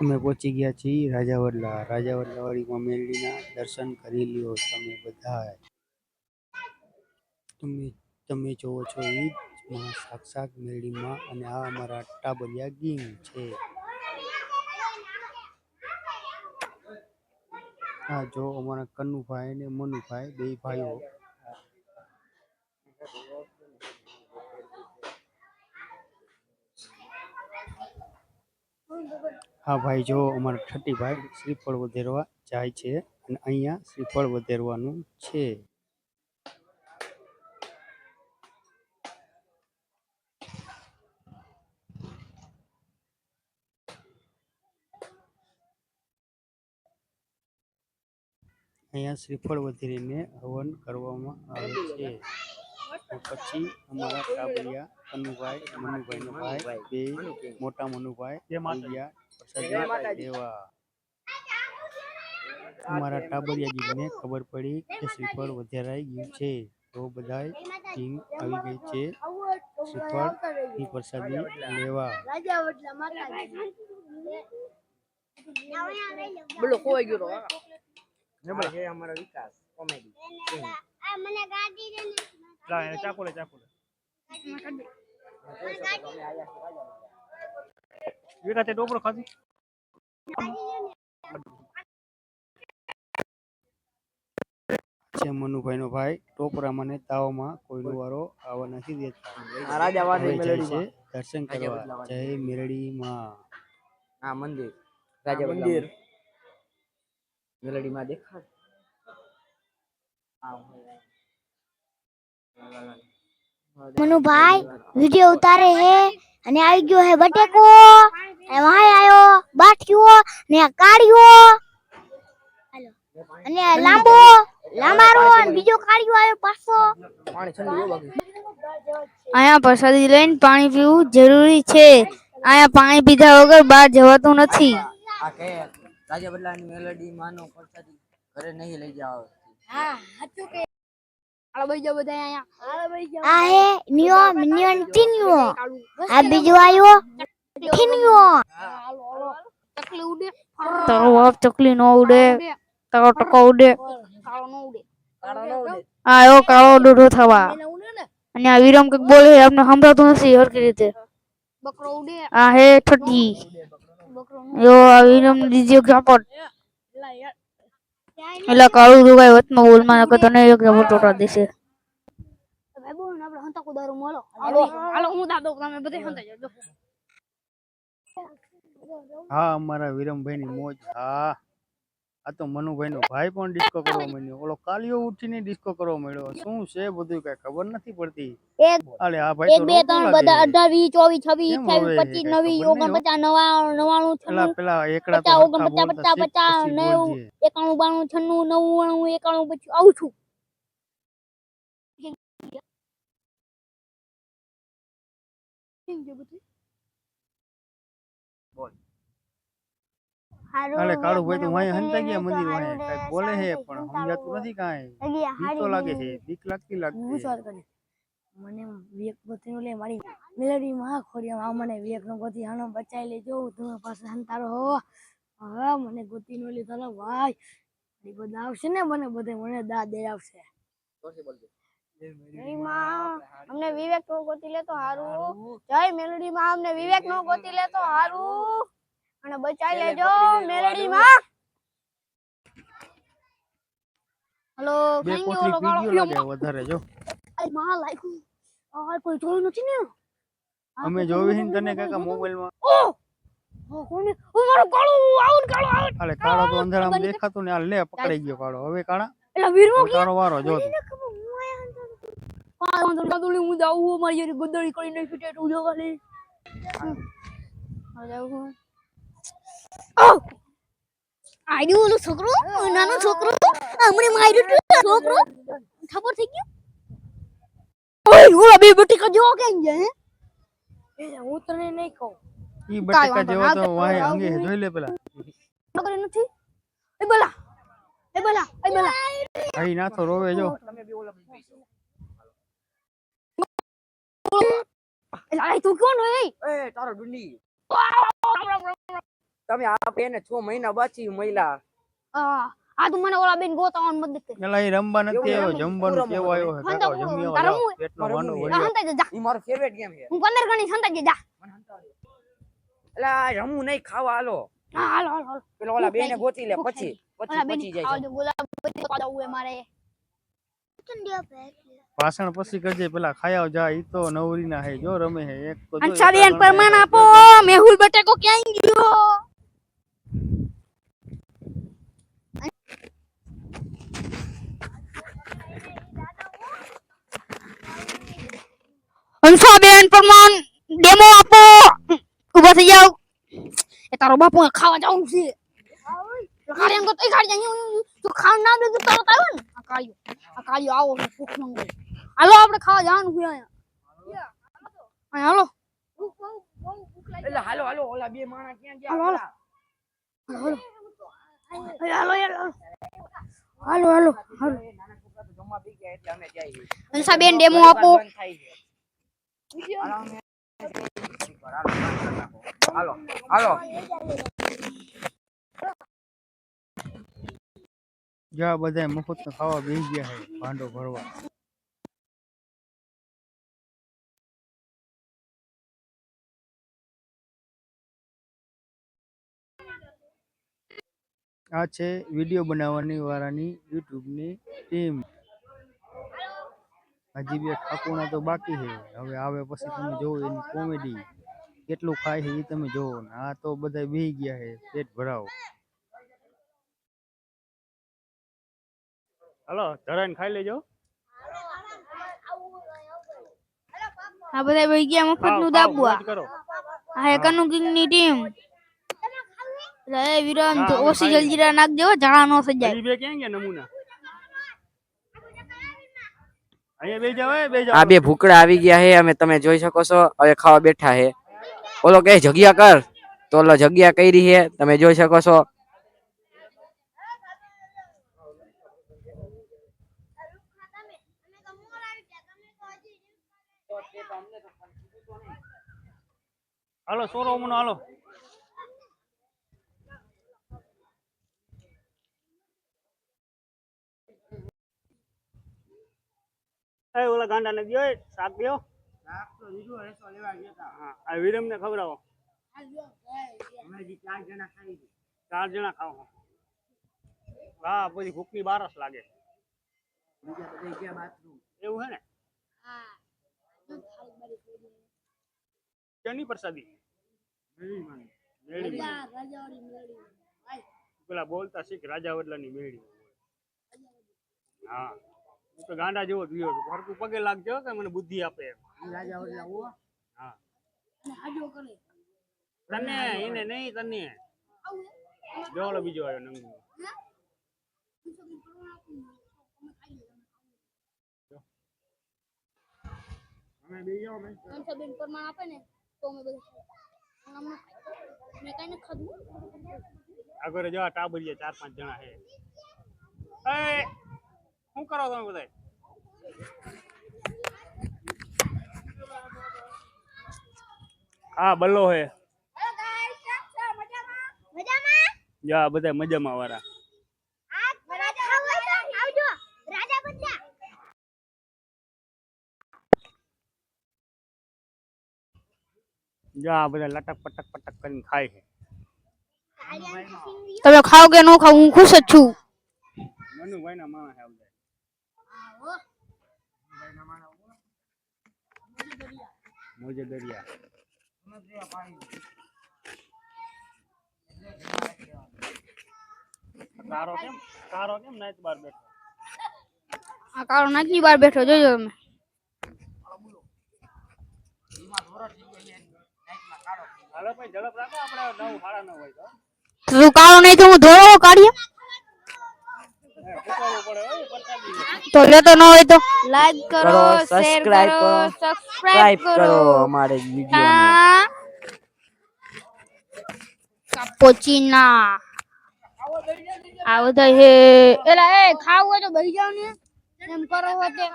અમે પહોંચી ગયા છીએ રાજાવડલા. રાજાવડલા વાડીમાં મેલડીના દર્શન કરી લ્યો તમે બધા તમે તમે જોવો છો એ માં સાક્ષાત મેલડીમાં અને આ અમારા ટાબરિયા ગીમ છે. આ જો અમારા કન્નુભાઈ ને મનુભાઈ, બે ભાઈઓ હા ભાઈ જો અમારા ઠટ્ટીભાઈ શ્રીફળ વધેરવા જાય છે અને અહીંયા શ્રીફળ વધેરવાનું છે. અહીંયા શ્રીફળ વધેરીને હવન કરવામાં આવે છે. પછી અમારા કાબરિયા કનુભાઈ મનુભાઈનો ભાઈ બે મોટા મનુભાઈ ગયા પ્રસાદી અમારા ટાબરિયાજીને ખબર પડી કે શ્રીફળ વધારાઈ ગયું છે. તો બધાય ટીમ આવી ગઈ છે. શ્રીફળની પ્રસાદી લેવા. બોલો કોઈ ગયો હા. અમારો વિકાસ કોમેડી. મને ગાડી દે ને. લા એને ચાકુ લે ચાકુ લે. વિકાસ તે ટોપરો ખાધી? છે મનુભાઈનો ભાઈ ટોપરામાં ને તાવમાં કોઈનો વારો આવવા નથી દેતા. આ રાજા વાડી હવે છે દર્શન કરવા. જય મેરડીમાં હા મંદિર. રાજા મંદિર. મેલડીમાં દેખાડ. મનુભાઈ વિડિયો ઉતારે હે અને આવી ગયો હે બટેકો. અને વાય આયો બાઠિયો ને કાળિયો હાલો. અને લાંબો લાંબારો અને બીજો કાળિયો આવ્યો પાછો. પાણી ઠંડુ બાકી અહીંયા પ્રસાદી લઈને પાણી પીવું જરૂરી છે. અહીંયા પાણી પીધા વગર બહાર જવાતું નથી. આ કે રાજા બદલાની મેલડી માનો પ્રસાદી ઘરે નહીં લઈ જાવ હા સાચું કે. જાઓ બધા અહીંયા આ હે નિયો મિનિયન ટીનિયો. આ બીજો આવ્યો ટીનિયો. ચકલી ઉડે તારો બાપ ચકલી નો ઉડે. તારો ટકો ઉડે. કાળો નો ઉડે આ એવો કાળો ડોડો થવા. અને આ વિરમ કંઈક બોલે આપને સંભળાતું નથી હરકી રીતે. બકરો ઉડે. આ હે ઠઠી યો આ વિરમ દીજો ઝાપટ એટલે કાળું દુગાય વતમાં બોલમાં નકર તને એક ઝાપટ ટોટા દેશે. હાલો હાલો હું દાદો તમે બધે હંતા જજો હા અમારા વિરમભાઈની મોજ હા. આ તો મનુભાઈનો ભાઈ પણ ડિસ્કો કરવા માંડ્યો. ઓલો કાલિયો ઉઠીને ડિસ્કો કરવા માંડ્યો. શું છે બધું કઈ ખબર નથી પડતી. અલે આ ભાઈ એક બે ત્રણ બધા અઢાર વીસ ચોવીસ છવ્વીસ કેમ અઠ્યાવીસ હવે? પચીસ નવી ખબર નહીં હો. ઓગણપચાસ નવ્વાણું નવ્વાણું પેલા આવું છું. કાલે કાળું ભાઈ તો વાય હંતા ગયા મંદિર વાય કઈ બોલે હે પણ સમજાતું નથી કાઈ. બીક તો લાગે છે બીક લાગતી લાગતી મને વિવેક ગોતી લે મારી મેલડી માં ખોરી આ મને વિવેક નો ગોતી હાનો બચાઈ લેજો તમે પાસે હંતારો હો. હા મને ગોતી નો લે તને ભાઈ. એ બધા આવશે ને મને બધે મને દા દે આવશે. અમને વિવેક નો ગોતી લેતો હારું. જય મેલડી માં અમને વિવેક નો ગોતી લેતો હારું. અને બચાવી લેજો મેલડી માં. હલો કઈ ગયો ઓલો કાળો વધારે જો. આ માં લાગ્યું આ કોઈ જોયું નથી ને? અમે જોવી જોયું તને કાકા મોબાઈલમાં ઓ! ઓ કોને? ઓ મારો કાળો આવું કાળો આવું અરે કાળો તો અંધારામાં દેખાતું ને આ લે પકડાઈ ગયો કાળો. હવે કાળા? એટલે વીરમો કે તારો વારો જો. કાળો ગદડી હું જાઉં મારી ગદડી કરીને ફીટે તું જો ખાલી. હવે જાઉં આડ્યું ઓલો છોકરો? નાનો છોકરો? અમને માર્યો તું છોકરો? ખબર થઈ ગયું? ઓય ઓલા બે બટીકા જો કેમ જાય હે? હું તને નહીં કહું. ઈ બટેકા જેવો તો વાય અંગે જોઈ લે પેલા. નકર નથી? એ બોલા એ બોલા એ બોલા. અહીં ના તો રોવે જો. એલા તું કોણ હોય? એ તારો ડુંડી. તમે આ બેને છ મહિના બાચી મહિલા આ તું મને ઓલા બેન ગોતાવન મદદ કર પેલા એ રમવા નથી આવ્યો રમવું, કેવો આવ્યો? હે કાકા તો જમી આવ્યો રમવું. આ વળ્યો. હંતા જા, ઈ મારો ફેવરેટ ગેમ છે. હું પંદર ગણી હંતા જા, જા એટલે આ રમવું નહીં ખાવા હાલો. હા હાલો હાલો પેલો ઓલા બેને ગોતી લે પછી પછી પછી જાય આવજો ગુલાબ ખાવા દો મારે. ભાષણ પછી કરજે પેલા ખાયા જા ઈ તો નવરી ના હે જો રમે હે. એક તો અંસારી એકલા પરમાન આપો મેહુલ બટેકો ક્યાં ગયો? અંસાબેન પરમાન ડેમો આપો ઊભા થઈ જાવ એ તારો બાપુ ખાવા જવું છે કાળિયા ગો તો કાળિયા તો ખાવા ના દે તો તરત આવ્યો ને આ કાળિયો આ કાળિયો આવો છે ભૂખ મંગો હાલો આપણે ખાવા જવાનું છે અહીંયા અહીંયા હાલો એટલે હાલો હાલો ઓલા બે માણસ ક્યાં હાલો, હાલો. ગયા હાલો હાલો હાલો હાલો હાલો અમે જઈએ અંસાબેન ડેમો આપો હાલો હાલો હાલો જા બધા મફત ખાવા બેસી ગયા હે ભાંડો ભરવા. આ છે વીડિયો બનાવવાની વાળાની યુટ્યુબની ટીમ. હજી બે ઠાકોણા તો બાકી છે. હવે આવે પછી તમે જોવો એની કોમેડી કેટલું ખાય છે એ તમે જોવો. ને આ તો બધા બે ગયા છે પેટ ભરાવો. હાલો ધરાઈને ખાઈ લેજો. આ બધા વહી ગયા મફતનું દાબવા આ એકનું કિંગની ટીમ. એ વિરામ તો ઓસી જલજીરા નાખ દેવો નાખજો ઝાડા નો સજાય. બે ક્યાં ગયા નમૂના અહીંયા બે જાવ બે જાવ આ બે ભૂકડા આવી ગયા છે અમે તમે જોઈ શકો છો હવે ખાવા બેઠા છે ઓલો કે જગ્યા કર. તો ઓલો જગ્યા કરી છે તમે જોઈ શકો છો. હાલો સોરો મનો હાલો. એ ઓલા ગાંડા ને ગયો? શાક ગયો હા આ વિરમ ને ખવડાવો ચાર જણા ખાવ હા. પછી ભૂખની બારસ લાગે. એવું હે ને? કેની પ્રસાદી? પેલા બોલતા શીખ રાજા વડલાની મેળી. હા. હું તો ગાંડા જેવો જ વિયો છું. હરકું પગે લાગજો કે મને બુદ્ધિ આપે એમ. હા. તને એને નહીં તને. જો ઓલો બીજો આવ્યો નંગુ. અમે બે જાઓ મેં અંસાબેન આપે ને તો અમે બધા મેં કઈ નથી ખાધું. આગળ જો ટાબરિયા ચાર પાંચ જણા છે. એ શું કરો તમે બધા હા બલ્લો હે. જા બધા મજામાં વાળા જા બધા લટક પટક પટક કરીને ખાય છે. તમે ખાવ કે ન ખાવ હું ખુશ જ છું. મનુભાઈ ના માણસ છે બધા મોજે દરિયા તારો કેમ તારો કેમ નાઈટ બાર બેઠો આ કાળો નાચની બહાર બેઠો જોજો તમે હાલો ભાઈ ઝડપ રાખો આપણે નવ સાડા નવ હોય તો તું કાળો નહીં તો હું ધોળો કાઢીએ હે, પૂછવું પડે હો, પ્રસાદી છે. તો લેતો ન હોય તો? લાઈક કરો શેર subscribe કરો કરો, સબસ્ક્રાઇબ કરો અમારે વીડિયો કાપોચીના આ બધા હે. એલા એ ખાવું હોય તો બેસી જાવ ને એમ કરો હો તે.